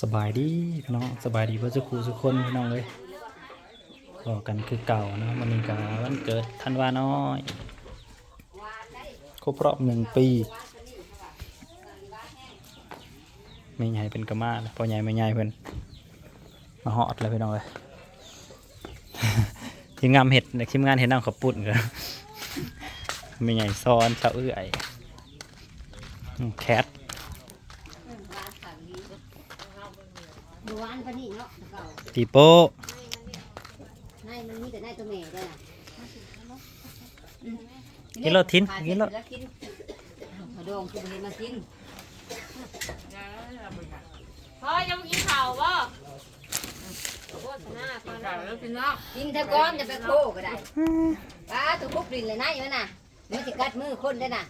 สบายดีพี่น้องสบายดีเพื่อสุขสุคนพี่น้องเลยพอกันคือเก่านะวันนี้ก็วันเกิดธันวาน้อยครบรอบหนึ่งปีไม่ใหญ่เป็นกระมาพอใหญ่ไม่ใหญ่เพิ่นมาหอดเลยพี่น้องเลยทีมงานเห็ดทีมงานเห็ดน้ำขับปุ่นกันไม่ใหญ่ซ้อนเชาเอื้อยแคท ดูวานปานนี้เนาะเก่าปีโป้ในมันมีแต่ในตัวแม่ด้วยน่ะกินรถทิ้นกินรถแล้วกินเอาดองคือบ่เห็นมากินพ่อยังกินข้าวบ่โฆษณาก่อนแล้วพี่น้องกินเถอะก้อนจะไปโคก็ได้ป้าตัวคุกดินเลยนะอยู่น่ะมันสิกัดมือคนได้น่ะ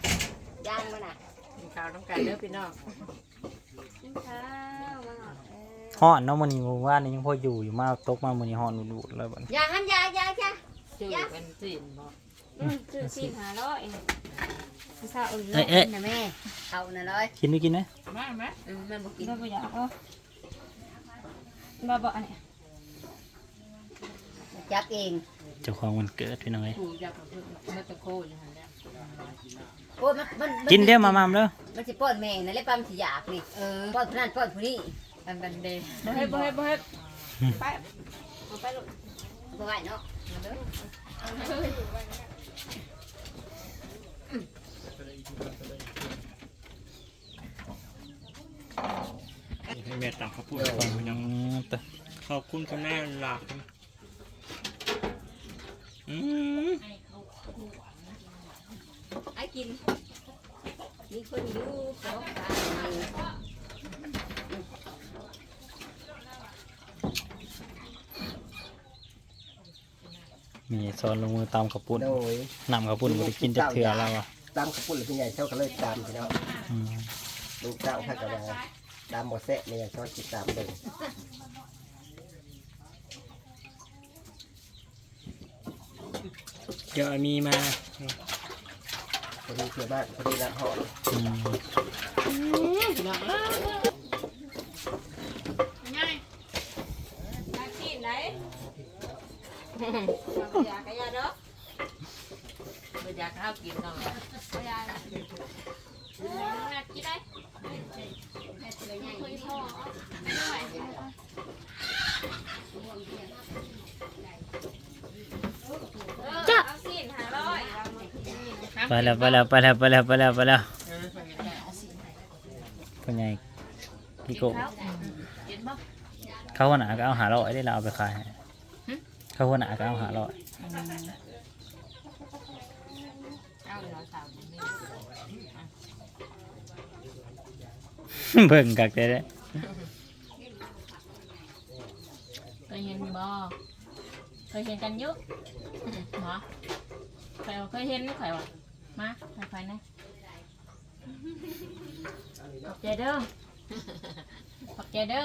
ย่างมันน่ะกินข้าวต้องกันเด้อพี่น้องกินข้าวมาหน่อย ออห่อนเนาะมื้อนี้เมื่อวานนี้ยังพออยู่อยู่มาตกมามื้อนี้ห่อนอุดๆแล้วบัดนี้อย่าหันอยาอยาจ้ะจืดเป็นจีนบ่อืมจืดสี่หาร้อยพี่สาเอ้ยเอ้ยนะแม่เอาน่ะเลยกินไม่กินนะมาไหมอืมมันบ่กิกินได้บ่อยากบ่บ่บ่อันนี้จับเองเจ้าของวันเกิดพี่น้องเอ้ยกินมาตะโคอยู่หั่นแหละโอ้ยมันมันมักินเด้อมามามเด้อมันสิป้อนแม่นั่นแหละปั๊มสิอยากนี่เออป้อนนั้นป้อนผู้นี้ อันบันเดบ่เฮ็ดบ่เฮ็ดบ่เฮ็ดไปเอาไปลูกบ่ไหวเนาะมาเด้อให้แม่ตักข้าวปุ้นฟังยังแต่ขอบคุณคุณแม่หลักอืมไอ้กิน มีคนอยู่เพราะตาย มีซอนลงมือตามกระปุ่นโดยนำกระปุ่นบ่ได้กินจักเทื่อแล้วอะตามขปุ่นหรือพี่ใหญ่เท่ากันเลยตามพี่น้องอืมลูกเจ้าถ้ากับว่าตามหมดแซะเนี่ยชอบติดตามเลยเดี๋ยวมีมาพอดีเพื่อบ้านพอดีละหอดอืมง่ายมากินไหน อยากกะยาเด้อบ่อยากข้าวกินเนาะยากอยากินได้คุยพ่อไม่ไหวจ้ะเอาสิหาร้อยไปแล้วไปแล้วไปแล้วไปแล้วไปแล้วไปแล้วพ่อใหญ่พี่โกเห็นบ่เขาหัวหน้าก็เอาหาร้อยได้เราเอาไปขาย เขาหัวหน้าก็เอาหาร้อยเอาเนาะสาวนี่เบิ่งกักได้เด้อเคยเห็นบ่เคยเห็นกันอยุหมอเคยเคยเห็นไม่เคยวะมาไปไปนะขอบใจเด้อขอบใจเด้อ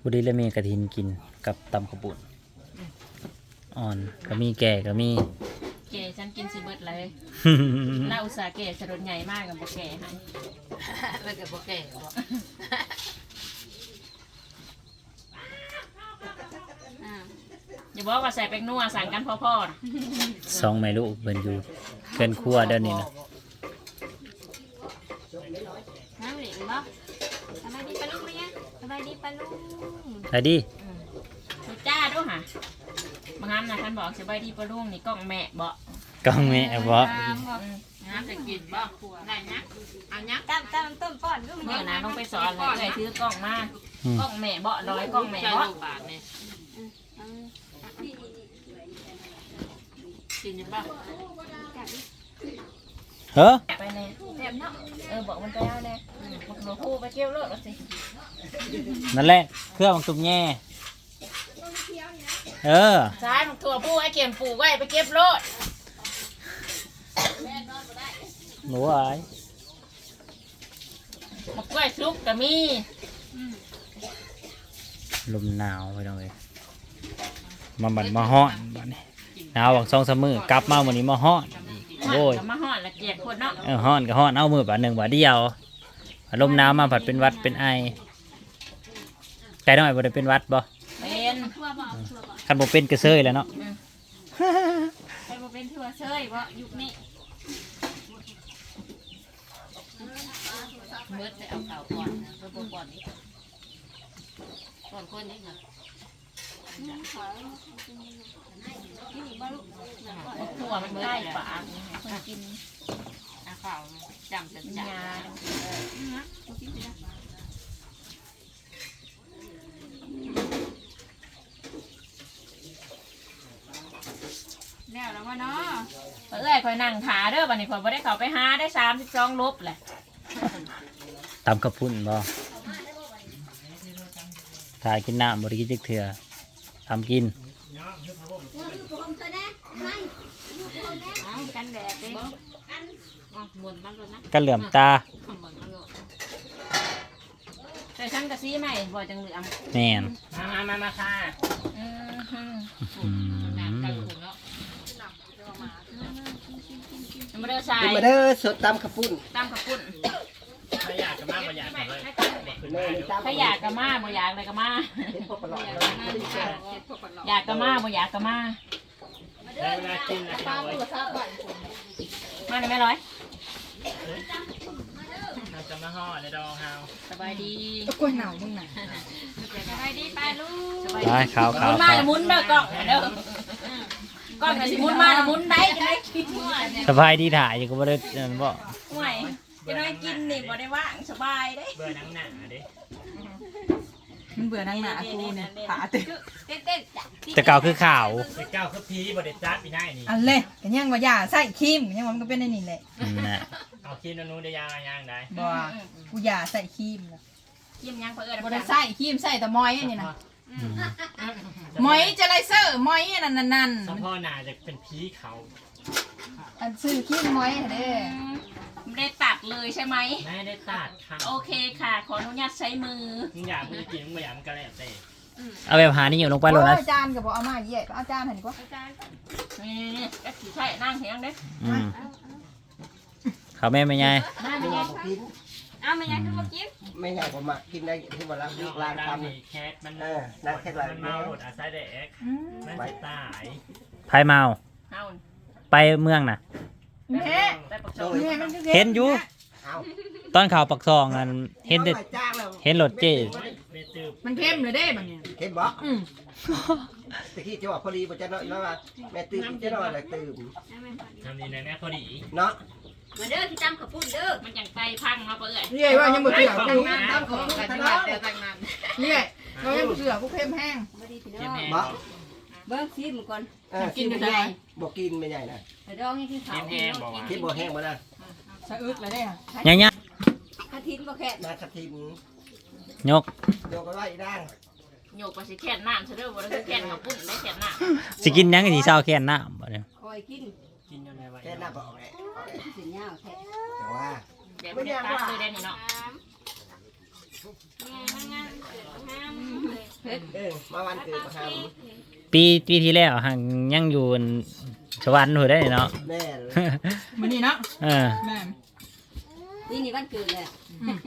พอดีเลยมีกระถินกิน กับตำกระปุ่นอ่อนก็มีแก่ก็มีเก๋ฉันกินสิเบิดเลยน่าอุตส่าห์เก๋สรดใหญ่มากกับบ่แก่ให้ไม่กับบ่แก่บ่อย่าบอกว่าใส่แป้งนัวสั่งกันพ่อๆนะสองแม่ลูกเพิ่นอยู่เกินครัวเด้อนี่นะน้ำเหลวบ่สบายดีปะลุงไหมเนี่ยสบายดีปะลุง ไปดิดู จ้าด้วยค่ะบางครั้งนะท่านบอกสบายดีปะลุงนี่กล้องแม่บ่กล้องแม่บ่น้ำจะกินบ่ไหนนะเอาเนี้ยตั้มตั้มต้มป้อนก็ไม่นะต้องไปสอนเลยเลยถือกล้องมากล้องแม่บ่ร้อยกล้องแม่บ่กินยังบ่เฮ้อไปแน่แบบเนาะเออบอกมันไปเอาแน่บอกหนูคู่ไปเกี่ยวรถสินั่นแหละเครื่องตุ่มแง่ เออซ้ายมันตัวผู้ให้เก็บปลูกไว้ไปเก็บรถหนูอายมะกล้วยซุกก็มีลมหนาวไปตรงเลยมาบัดมาฮ้อนบัดนี้หนาวหวังสองสามมือกลับมาวันนี้มาฮ้อนอีกโอ้ยมาหอดละเกียดคนเนาะเออฮ้อนก็ฮ้อนเอามือบัดหนึ่งบัดเดียวอารมณ์หนาวมาผัดเป็นหวัดเป็นไอแต่น้อยบ่ได้เป็นหวัดบ่เป็น คันบ่เป็นกระเซยแหล้วเนาะใครบ่เป็นทั่วเชยบ่ยุคนี้เบิดไปเอาเก่าก่อนนะเบิดก่อนนี่ก่อนคนนี้ค่ะทั่วมันใกล้ปากคนกินอาข้าวจำจัดจ้า แล้วแล้วว่าเนาะเอ้ยคอยนั่งขาเด้อบัดนี้คอยบ่ได้เข้าไปหาได้สามสิบสองลบแหละตำกระพุ่นบ่ถ่ายกินน้ำบ่ได้กินจักเทื่อทำกินเอากันแดดเด้อ๋อหมุนมันเลยนะกันเหลื่อมตาหมุนมันเลยใส่ชั้นกะซีไหมบ่จังเหลืองแม่นมามามามาค่ะอืม ฮึอืมยังไม่ได้ใส่กินมาเด้อสดตำข้าวปุ้นตามขับปุ่นถ้าอยากจะมากกว่าอยากกันเลยแม่นี่ตำถ้าอยากกะมาบ่อยากเลยกะมาเห็นพวกปลาหลอดเลยอยากกะมาบ่อยากกะมาได้เวลากินนะพี่น้องเว้ยมาได้ไหมร้อยเราจะมาห่อในดองเฮาสบายดีกล้วยหนาวมึงน่ะสบายดีไปลูกสบายไปดีขาวหขาวมุนมาแล้วหมุนเด้อกล้องเด้อ กล้องน่ะสิหมุนมาแล้วหมุนได้จะได้คิดว่าเนี่ยสบายดีถ่ายอยู่ก็บ่ได้นั่นบ่ห่วยจะได้กินนี่บ่ได้ว่างสบายเด้เบื่อหนังหนาเด้มันเบื่อนั่งหนากูนี่ผาเต็มเต้นเต้นจ้ะแต่เก่าคือข่าวไปเก้าคือพีบไดจัดปีหน้านี่อันเลยกันยังว่าอย่าใส่ครีมกันยังว่ามันก็เป็นในนี่แหละอืมน่ะเอาคิดนนู้นได้ยางยางได้บ่ว่ากูอย่าใส่ครีมนะยิ้มยังเพื่อนบ่ได้ใส่ครีมใส่แต่มอยอันนี้นะ อืมมอยจะไรเซอร์มอยอันนั่นนั่นนั่นสะพ่อหนาจะเป็นพีเขาอันซื้อครีมมอยเด้อไม่ได้ตัดเลยใช่ไหม ไม่ได้ตัดค่ะโอเคค่ะ ขออนุญาตใช้มือมึงอยากมึงกินมึงไม่อยากมึงก็แล้วแต่เอาแบบหานี่อยู่ลงไปโลดนะโอ้ยจานก็บ่เอามาเย่เอาจานให้ดีกว่านี่นี่ก็ถือใช่นั่งเหียงเด้อืมเขาวแม่ไม่ใหญ่นั่งไม่ไม่อยายักงกิน อ้าวไม่ยังขึ้นมากินไม่อยากผมมากินได้ที่วันละลูกหลานทำนี่แคทมันเออนั่งแค่หลานมันเมาหมดอาศัยเด็กอืมมันจะตายไผเมาเอาไปเมืองน่ะ แม่ได้ปักชโดมยแม่มันคือเห็นอยู่เอาตอนข่าวปักซองอันเห็นแต่อาไว้จ้างแล้วเห็นรถเจ๊ เบตืบมันเข้มเลยเด้บัดนี้เห็นบ่อืมตะกี้จะว่าพอดีบ่จะน้อยแล้วว่าแม่ตื่นจะน้อยเลยตื่นทำดีในแม่พอดีเนาะ มาเด้อที่จำขับปุ้นเด้อมันจังไตพังมาเปื่อยเย่ว่ายังบ่เสือกูตามของกันเนาะเย่ว่ายังบ่เสือกูเข้มแห้งมาดีพี่เจ็น้บองแห้งบ่เบิ้งซีมก่อนเออกินไม่ใหญ่บ่กินไม่ใหญ่นะไปดองให้ขึ้นเขาเจ็บแห้งบอกว่ากินบ่แห้งบ่นะสะอึกเลยเด้อยังยังกระทินบ่แค่นากระทิมยกโยกเอาไว้อีด่างโยกไปสิแค่นน้ำซะเด้อบ่ได้คือแค่นกับปุ้นได้แค่นน้สิกินยังสิเศร้าแค่นน้ำบ่เนี่ยคอยกิน กินยังไงวะแค่หน้าบ่ออกแหละสิยาวแท้แต่ว่าำเดี๋ยวไม่ได้ตัดเลยได้นี่เนาะเออมาวันเกิดมาทปีปีที่แล้วหังยังอยู่สวรรค์หัวได้เนาะำแม่เลยมื้อนี้เนาะเออแม่นี่นี่วันเกิดเลยอืม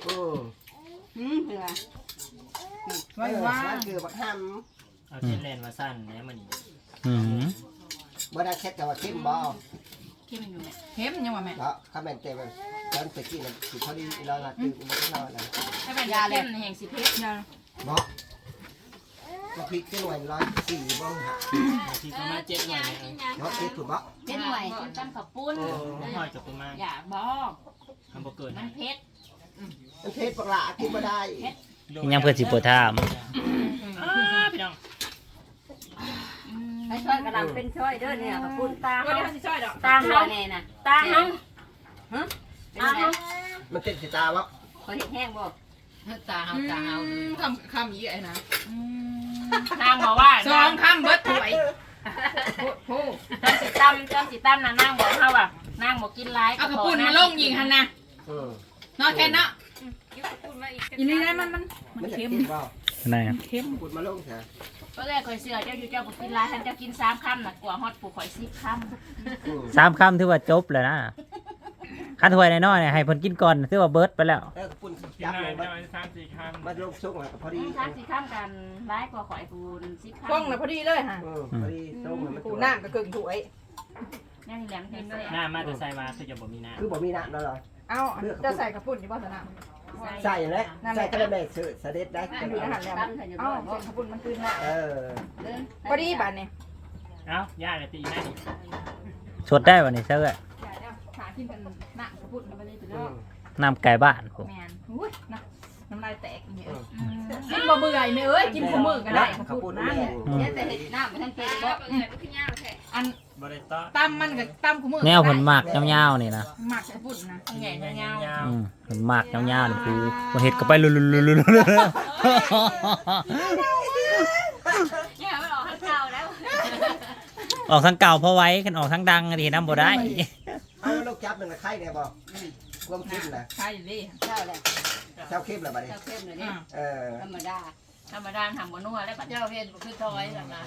หืมเพื่อไว้ว่าวันเกิดบักห้เอาเทียนเลนมาสั้นเนี่ยมันอืมำบ่ได้แค่แต่ว่าเข้มบ่ที่มันอยู่เนี่ยเข้มยังว่าแม่เนาะถ้าแม่นแต่ว่าตอนตะกี้น่ะสิพอดีเราละตื่นมาข้างนอกนะถ้าเป็นยาเข้มแห่งสิเพชรอย่าบ่ก็พริกจังหน่วยร้อยสี่บ่หักบางทีก็มาเจ็บหน่อยเนี่ยเนาะพริกถูกบ่เป็นหน่วยตั้งกับปุ้นโอ้หอยกับตัวมากอย่าบอกทำบ่เกินมันเพชรมันเทศปลากินบ่ได้ยังเพื่อสิปวดท่ามพี่น้อง ไอ้ช่อยกระดังเป็นช่อยเด้อเนี่ยขับปุ้นตาก็เฮาได้สิช่วยดอกตาเฮาแน่น่ะตาเฮาฮะเป็นไงมันติดสิตาบ่คอยเห็นแห้งบ่ตาเฮาตาเฮาคำคำอีไอ้นะนางบอกว่าสองคำเบิดถ้วยโอ้จำสิตั้มจำสิตั้มนะนางบอกเขาว่านางบอกกินร้ายเอากระปุ่นมาลงยิงหันนะอืมเนาะแค่เนาะอีนี่นะมันมันมันจะเข้มกินบ่นั่นไงเข้มพูดมาลงซะก็เลยคอยเสือเจ้าอยู่เจ้าบอกกินร้ายท่านเจ้ากินสามคำน่ะกลัวฮอตผูกข่อยสิบคอืมสามคำถือว่าจบเลยนะคันถ้วยน้อยๆเนี่ยให้เพิ่นกินก่อนถือว่าเบิดไปแล้วเออปุ่นกินจับหน่ลอยงมาประมาณสามสี่คำมาลงส่งแล้วก็พอดีสามสี่ข้ามกันร้ายกว่าข่อยปูนสิบข้ามกล้องน่ะพอดีเลยฮะเออพอดีส่งแล้วมันกูน้ำก็กึ่งถ้วย ย่างแหลมเห็นเลยหน้ามาแต่ใส่มาคือจะบ่มีหน้าคือบ่มีน้ำแล้วเหรอเอ้าจะใส่กระปุ่นอยู่บ่สนะ ใส่แล้วใส่ก็ได้แม่เสือเสด็จได้มันอยู่ในหันแล้วตั้งใส่อยู่เอ้าบ่ใส่กระปุ่นมันคืนมาเออเดินพอดีบาดนี่เอ้าย่าเลยตีแม่ดิชดได้บ่นี่เสื้ออย่าเดี๋ยวขากินกันน้ำกระปุ่นมันไปเลยไปอืเนาะมน้ำไก่บ้านผมแมนอุ้ยนะน้ำลายแตกอย่างเงี้ยกินบ่เบื่อไหมเอ้ยกินขมือก็ได้ข้าวพูปุ้ดนนะแม่งเนี่ยแต่เห็ดน้ำมันทั้งเป็นบ่อันบ่ได้ ตั้มมันกับตั้มขมือแนวเพิ่นมากยาวๆนี่นะหมักกระปุ่นนะใหญ่ยาวาวอืมเพิ่นมากยาวๆนี่คือบ่เฮ็ดก็ไปลุๆอย่าไม่ออกข้างเก่าเก่าพอไว้คันออกทางดังก็สินํบ่ได้เอาลูกจับหนึ่งละไข่เนี่ยบอกความเข้มนะใช่ดิเช้าแหละเจ้าเข้มละบัดนี้เช้าเข้มเลยนี่เออธรรมดาธรรมดาทำบนนัวได้ปะเจ้าเห็นคือทอยกันนะ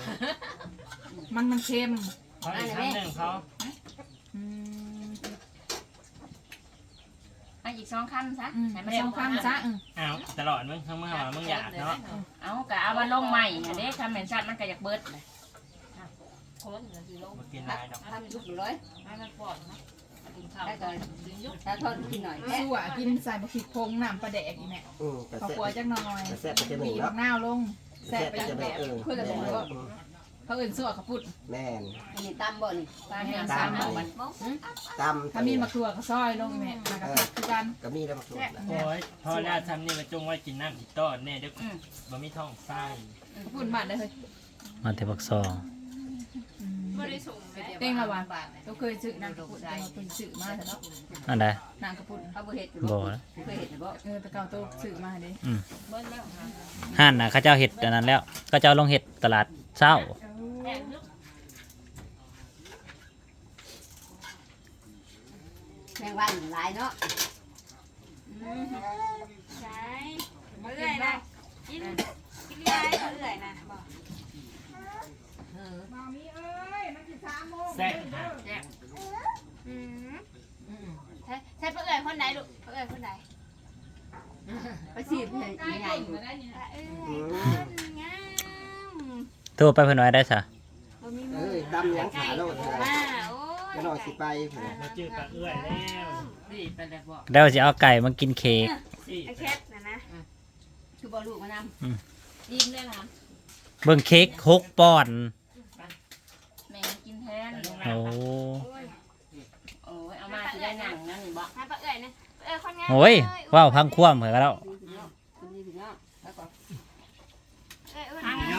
มันมันเค็ม เขาอีกครั้งหนึ่งเขาอืมอันอีกสองคำซะอืมให้ไม่มันต้องข้ามซะอืมเอาตลอดมึงทั้งเมื่อวานมึงอยากเนาะเอากะเอามาลงใหม่อันนี้คำเหม็นชัดมันก็อยากเบิดเลยบ่กินหลายดอกทำยุบเลยให้มันปลอดนะกินข้าวได้ก่อนถ้าทอดกินหน่อยแค่สั่วกินใส่บะพริกพงน้ำปลาแดกอีแม่อืมแต่ข้าวแซ่บคั่วจักหน่อยแต่แซ่บไปจะหบีนึ่งบเนาะมะนาวลงแซ่แซ่บบไปไปจัจะงแบแบบบเออเพื่อจะบอกว่า เขาเอื่นสั่วข้าวปุ้นแม่นอันนี้ตำบ่นี่ปลาเนื้อสามหมูมันตำถ้ามีมะกรูดก็ซอยลงอีแม่มากระผัดคือกันก็มีแล้วมาสุดนะโอ้ยพอแล้วทำนี่มาจงไว้กินน้ำอีกต้อนแน่เด้อบ่มีท้องไส้ข้าวปุ้นบาดเลยเฮ้ยมาแต่บักซองเต้งละวันก็เคยซื้อน้ำกระปุ้นแต่เราเคยซื้อมาแต่เนาะอันใดน้ำกระปุ้นเขาบ่เห็ดบ่นะเคยเห็ดบ่เออแต่เก่าโตซื้อมาเด้เบิดแล้วห่านน่ะเขาเจ้าเฮ็ดอันนั้นแล้วเขาเจ้าลงเฮ็ดตลาดเช้า แอบลึกแมงวันหลายเนาะใช่เอื่อยนะกินกินยายเอื่อยนะบอกเออแซ่บฮะอืมอืมใช่ใช่เอื่อยคนไหนลูกเอื่อยคนไหนไปสิเห็ดใหญ่อยู่เอื่อยอืมงามโทรไปเพิ่นว่าได้ซะ สิไปเผื่อมาจืดปลาเอื้อยแล้วสิไปแล้วบอกแล้วสิเอาไก่มากินเค้กสิไอ้แคทนะนะคือบ่ลูกมานำดีมเลยนะเบิ่งเค้กหกปอนด์แม่กินแทนโอ้โอ้ยโอ้ยเอามาสิได้หนังนั่นนี่บอกให้ป้าเอื่อยนะเอื่อยคนงามโอ้ยว้าวพังคว่ำเหมือนกันแล้ว